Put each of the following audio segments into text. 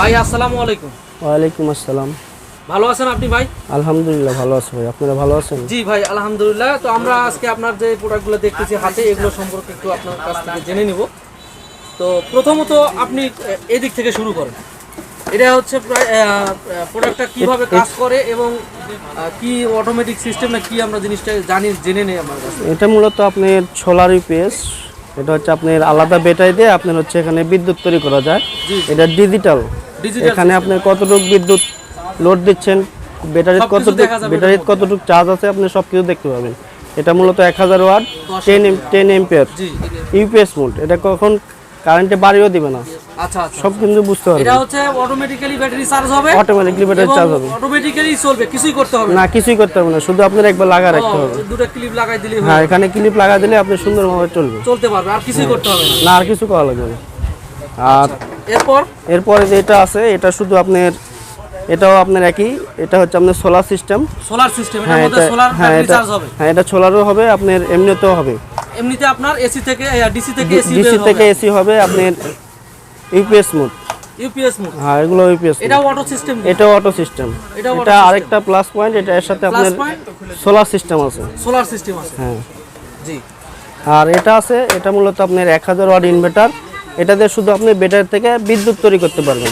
ভাই আসসালামু আলাইকুম। ওয়ালাইকুম আসসালাম। ভালো আছেন আপনি ভাই? আলহামদুলিল্লাহ ভালো আছি ভাই। আপনারা ভালো আছেন? জি ভাই আলহামদুলিল্লাহ। তো আমরা আজকে আপনার যে প্রোডাক্টগুলো দেখতেছি হাতে এগুলো সম্পর্কে একটু আপনার কাছ থেকে জেনে নিব। তো প্রথমত আপনি এদিক থেকে শুরু করেন। এটা হচ্ছে প্রায় প্রোডাক্টটা কীভাবে কাজ করে এবং কি অটোমেটিক সিস্টেম না কি আমরা জিনিসটা জানি জেনে নেই আমার কাছে। এটা মূলত আপনার সোলার ইউপিএস। এটা হচ্ছে আপনার আলাদা ব্যাটারি দিয়ে আপনার হচ্ছে এখানে বিদ্যুৎ তৈরি করা যায়। এটা ডিজিটাল ডিজিটাল এখানে আপনার কতটুকু বিদ্যুৎ লোড দিচ্ছেন সবকিছু কতটুকু ব্যাটারির কতটুকু চার্জ আছে আপনি সব কিছু দেখতে পাবেন। এটা মূলত এক হাজার watt ten ten ampere UPS mode এটা কখন কারেন্টে বাড়িও দিবে না। আচ্ছা আচ্ছা সব কিন্তু বুঝতে পারবেন। এটা হচ্ছে অটোমেটিক্যালি ব্যাটারি চার্জ হবে। অটোমেটিকলি ব্যাটারি চার্জ হবে। অটোমেটিক্যালি চলবে কিছুই করতে হবে না। কিছুই করতে হবে না শুধু আপনার একবার লাগা রাখতে হবে। দুটো ক্লিপ লাগাই দিলেই হ্যাঁ এখানে ক্লিপ লাগা দিলে আপনি সুন্দরভাবে চলবে। চলতে পারবে আর কিছুই করতে হবে না। না আর কিছু করা লাগবে না। আর এরপর? এরপরে যেটা আছে এটা শুধু আপনার এটাও আপনার একই এটা হচ্ছে আপনার সোলার সিস্টেম সোলার সিস্টেম এটার হ্যাঁ মধ্যে এটা সোলার ব্যাটারি এটা চার্জ হবে। হ্যাঁ এটা সোলারও হবে আপনার এমনিতেও হবে। এমনিতে আপনার এসি থেকে ডিসি থেকে এসি ডিসি থেকে এসি হবে আপনার ইউপিএস মোড ইউপিএস মোড হ্যাঁ এগুলো ইউপিএস এটাও অটো সিস্টেম এটা অটো সিস্টেম এটা আরেকটা প্লাস পয়েন্ট এটা এর সাথে আপনার সোলার সিস্টেম আছে। সোলার সিস্টেম আছে। হ্যাঁ। জি। আর এটা আছে এটা মূলত আপনার এক হাজার ওয়াট ইনভার্টার এটা দিয়ে শুধু আপনি ব্যাটারি থেকে বিদ্যুৎ তৈরি করতে পারবেন।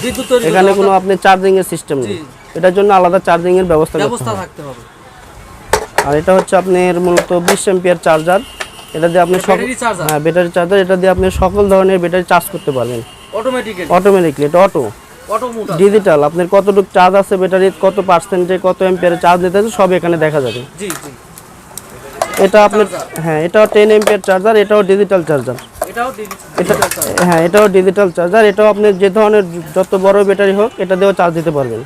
এখানে কোনো আপনি চার্জিং এর সিস্টেম নেই। এটার জন্য আলাদা চার্জিং এর ব্যবস্থা থাকতে হবে। আর এটা হচ্ছে আপনার মূলত বিশ এম্পিয়ার চার্জার এটা দিয়ে আপনি সব হ্যাঁ ব্যাটারি চার্জার এটা দিয়ে আপনি সকল ধরনের ব্যাটারি চার্জ করতে পারবেন। অটোমেটিক্যালি অটোমেটিকলি এটা অটো ডিজিটাল আপনার কতটুকু চার্জ আছে ব্যাটারির কত পার্সেন্টে কত এম্পিয়ারে চার্জ নিতে আছে সব এখানে দেখা যাবে। জি জি। এটা আপনার হ্যাঁ এটাও টেন এম্পিয়ার চার্জার এটাও ডিজিটাল চার্জার হ্যাঁ এটাও ডিজিটাল চার্জার এটাও আপনি যে ধরনের যত বড় ব্যাটারি হোক এটা দিয়েও চার্জ দিতে পারবেন।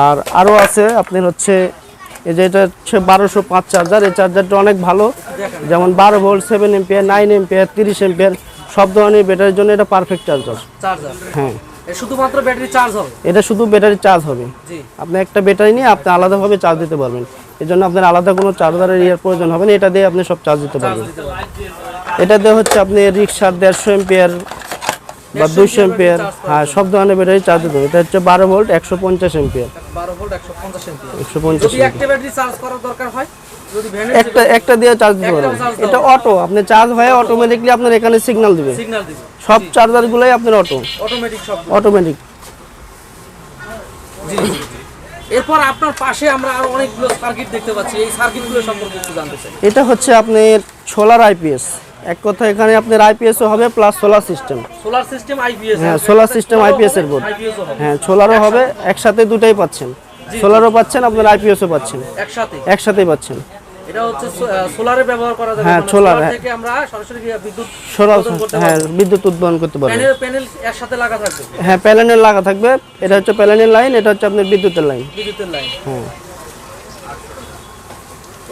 আর আরও আছে আপনার হচ্ছে এই যে এটা হচ্ছে বারোশো পাঁচ চার্জার এই চার্জারটা অনেক ভালো। যেমন বারো volt seven ampere nine ampere তিরিশ এম্পিয়ার সব ধরনের ব্যাটারির জন্য এটা পারফেক্ট চার্জার চার্জার হ্যাঁ। শুধুমাত্র ব্যাটারি চার্জ হবে? এটা শুধু ব্যাটারি চার্জ হবে। জি। আপনি একটা ব্যাটারি নিয়ে আপনি আলাদাভাবে চার্জ দিতে পারবেন। এর জন্য আপনার আলাদা কোনো চার্জারের ইয়ার প্রয়োজন হবে না এটা দিয়ে আপনি সব চার্জ দিতে পারবেন। এটা দিয়ে হচ্ছে আপনি রিক্সার দেড়শো এম্পিয়ার বা দুইশো এম্পিয়ার হ্যাঁ সব ধরনের ব্যাটারি চার্জ দিতে এটা হচ্ছে বারো ভোল্ট একশো পঞ্চাশ এম্পিয়ার। একশো পঞ্চাশ একটা একটা দিয়ে চার্জ দিতে পারবেন। এটা অটো আপনি চার্জ হয়ে অটোমেটিকলি আপনার এখানে সিগন্যাল দিবে। সব চার্জারগুলোই আপনার অটো অটোমেটিক সব অটোমেটিক। এরপর আপনার পাশে আমরা আরও অনেকগুলো সার্কিট দেখতে পাচ্ছি। এই সার্কিটগুলো সম্পর্কে একটু জানতে চাই। এটা হচ্ছে আপনার সোলার আইপিএস এক কথা এখানে আপনার আইপিএসও হবে plus solar system solar system IPS হ্যাঁ সোলার সিস্টেম আইপিএস এর বোর্ড হ্যাঁ সোলারও হবে একসাথে? দুটাই পাচ্ছেন। সোলারও পাচ্ছেন আপনার আইপিএসও পাচ্ছেন। একসাথে? একসাথেই পাচ্ছেন। এটা হচ্ছে সোলারে ব্যবহার করা যাবে হ্যাঁ, মানে solar, solar হ্যাঁ। থেকে আমরা সরাসরি বিদ্যুৎ সোলার হ্যাঁ বিদ্যুৎ উৎপাদন করতে পারবেন। প্যানেল প্যানেল একসাথে লাগা থাকবে? হ্যাঁ প্যানেলের লাগা থাকবে। এটা হচ্ছে প্যানেলের লাইন এটা হচ্ছে আপনার বিদ্যুতের লাইন বিদ্যুতের লাইন হ্যাঁ।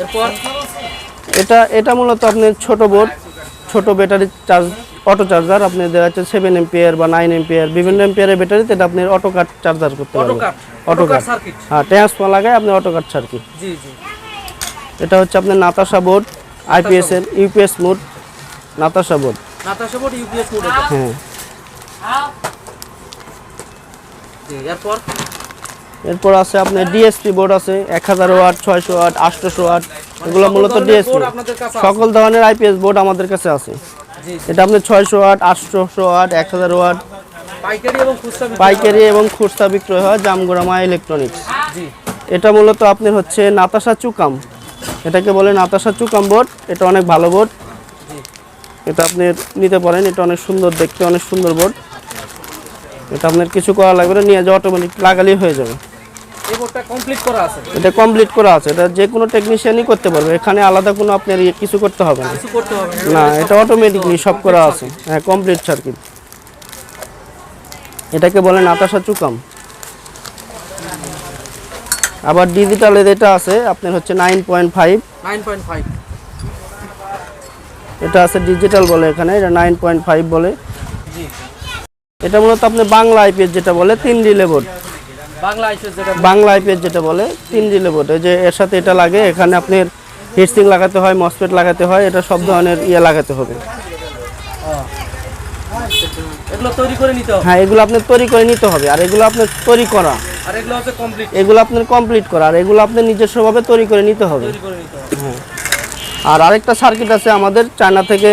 এরপর? এটা এটা মূলত আপনার ছোট বোর্ড ছোট ব্যাটারি চার্জ অটো চার্জার আপনি দেখা যাচ্ছে সেভেন এম্পিয়ার বা নাইন এম্পিয়ার বিভিন্ন এম্পিয়ারের ব্যাটারিতে এটা আপনি অটো কাট চার্জার করতে পারবেন। অটো কাট হ্যাঁ ট্রান্সফার লাগায় আপনি অটো কাট সার্কিট জি জি। এটা হচ্ছে আপনার নাতাশা বোর্ড আইপিএস এর UPS mode Natasha board Natasha board UPS mode হ্যাঁ। এরপর? এরপর আছে আপনার ডিএসপি বোর্ড আছে এক হাজার ওয়াট ছয়শো ওয়াট আটশোশো ওয়াট। এগুলো মূলত ডিএসপি? সকল ধরনের আইপিএস বোর্ড আমাদের কাছে আছে। এটা আপনি ছয়শো ওয়াট আটশোশো ওয়াট এক হাজার ওয়াট পাইকারি এবং খুচরা বিক্রি পাইকারি এবং খুচরা বিক্রয় হয় জামগোড়ামা ইলেকট্রনিক্স এটা মূলত আপনার হচ্ছে নাতাশা চুকাম। এটাকে বলে নাতাশা চুকাম বোর্ড এটা অনেক ভালো বোর্ড এটা আপনি নিতে পারেন। এটা অনেক সুন্দর দেখতে অনেক সুন্দর বোর্ড এটা আপনার কিছু করা লাগবে না নিয়ে যাওয়া অটোমেটিক লাগালেই হয়ে যাবে। এই বোর্ডটা কমপ্লিট করা আছে? এটা কমপ্লিট করা আছে। এটা যে কোনো টেকনিশিয়ানই করতে পারবে। এখানে আলাদা কোনো আপনার ইয়ে কিছু করতে হবে না। কিছু করতে হবে না। এটা অটোমেটিকলি সব করা আছে। হ্যাঁ কমপ্লিট সার্কিট এটাকে বলে নাতাশা চুকাম। আবার ডিজিটালে যেটা আছে আপনার হচ্ছে nine point five nine point five এটা আছে ডিজিটাল বলে এখানে এটা নাইন পয়েন্ট ফাইভ বলে। এটা মূলত আপনি বাংলা আইপিএস যেটা বলে তিন রিলে বোর্ড বাংলা আইপিএস যেটা বলে তিন রিলে বোর্ড যে এর সাথে এটা লাগে এখানে আপনার হিটসিং লাগাতে হয় মসপেট লাগাতে হয় এটা সব ধরনের ইয়ে লাগাতে হবে। এগুলো তৈরি করে নিতে হবে? হ্যাঁ এগুলো আপনার তৈরি করে নিতে হবে আর এগুলো আপনার তৈরি করা। এগুলো আপনার কমপ্লিট করা আর এগুলো আপনার নিজস্বভাবে তৈরি করে নিতে হবে। তৈরি করে নিতে হবে। হ্যাঁ। আর আরেকটা সার্কিট আছে আমাদের চায়না থেকে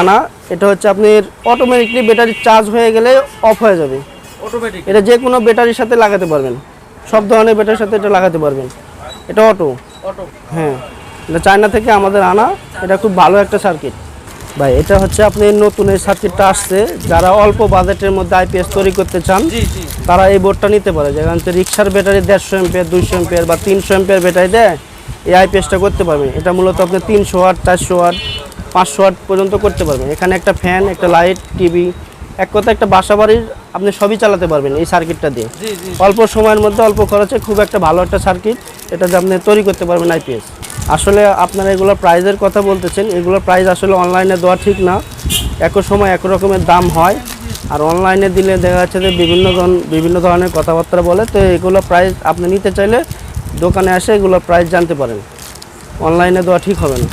আনা এটা হচ্ছে আপনার অটোমেটিকলি ব্যাটারি চার্জ হয়ে গেলে অফ হয়ে যাবে। অটোমেটিক এটা যে কোনো ব্যাটারির সাথে লাগাতে পারবেন। সব ধরনের ব্যাটারির সাথে এটা লাগাতে পারবেন। এটা অটো। অটো? হ্যাঁ। এটা চায়না থেকে আমাদের আনা। এটা খুব ভালো একটা সার্কিট। ভাই এটা হচ্ছে আপনি নতুন এই সার্কিটটা আসছে। যারা অল্প বাজেটের মধ্যে আইপিএস তৈরি করতে চান তারা এই বোর্ডটা নিতে পারে। যেখান থেকে রিক্সার ব্যাটারি দেড়শো এম্পিয়ার দুইশো এম্পিয়ার বা তিনশো এম্পিয়ার ব্যাটারি দেয় এই আইপিএসটা করতে পারবেন। এটা মূলত আপনি তিনশো ওয়াট চারশো ওয়াট পাঁচশো ওয়াট পর্যন্ত করতে পারবেন। এখানে একটা ফ্যান একটা লাইট টিভি। এক কথা একটা বাসা বাড়ির আপনি সবই চালাতে পারবেন এই সার্কিটটা দিয়ে। অল্প সময়ের মধ্যে অল্প খরচে খুব একটা ভালো একটা সার্কিট এটা যে আপনি তৈরি করতে পারবেন আইপিএস আসলে আপনারা এগুলো প্রাইজের কথা বলতেছেন এগুলোর প্রাইস আসলে অনলাইনে দেওয়া ঠিক না। একই সময় এক রকমের দাম হয়। আর অনলাইনে দিলে দেখা যাচ্ছে যে বিভিন্ন বিভিন্ন ধরনের কথাবার্তা বলে তো এগুলো প্রাইস আপনি নিতে চাইলে দোকানে এসে এগুলো প্রাইস জানতে পারেন। অনলাইনে দেওয়া ঠিক হবে না।